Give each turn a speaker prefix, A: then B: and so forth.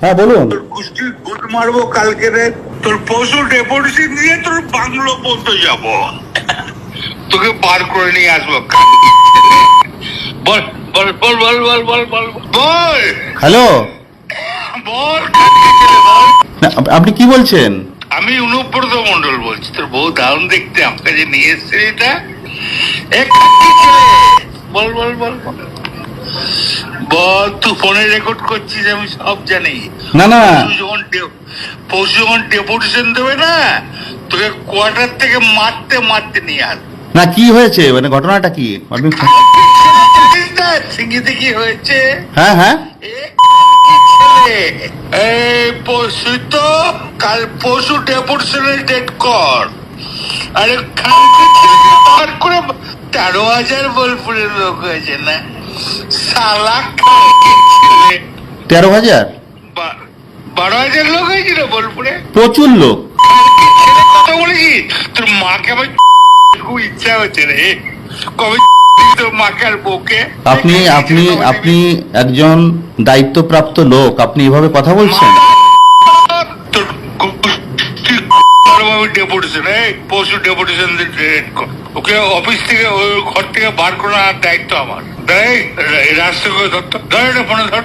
A: হ্যাঁ বলুন।
B: গুড মারবো কালকে রে তোর পশু ডেপুটেশন দিয়ে তোর বাংলো যাব। তোকে বার করে নিয়ে আসব বল বল বল বল বল বল বল বল।
A: হ্যালো?
B: বল
A: আপনি কি বলছেন?
B: আমি অনুব্রত মন্ডল বলছি। তোর বউ দারুণ দেখতে। আমার কাছে নিয়ে এসছে এটা। বল বল বল বল। বল তুই ফোনে রেকর্ড করছিস আমি সব জানি।
A: না না।
B: যখন পরশু যখন ডেপুটেশন দেবে না তোকে কোয়ার্টার থেকে মারতে মারতে নিয়ে আস।
A: না কি হয়েছে? মানে ঘটনাটা কি? আপনি
B: সিঙ্গিতে কি হয়েছে।
A: হ্যাঁ হ্যাঁ।
B: এই পরশু তো কাল পরশু ডেপুটেশনের ডেট কর। আরে বার করে তেরো হাজার বোলপুরের লোক হয়েছে না। সালা
A: তেরো হাজার?
B: বারো হাজার লোক হয়েছিল বোলপুরে?
A: প্রচুর লোক।
B: কথা বলেছি তোর মাকে আমার খুব ইচ্ছা হচ্ছে রে। কবে
A: আপনি আপনি আপনি একজন দায়িত্বপ্রাপ্ত লোক আপনি এভাবে কথা বলছেন?
B: পশু ডেপুটেশন ওকে অফিস থেকে ঘর থেকে বার করার দায়িত্ব আমার। দেয় রাষ্ট্রকে ধরতো ধর এটা ফোনে ধর।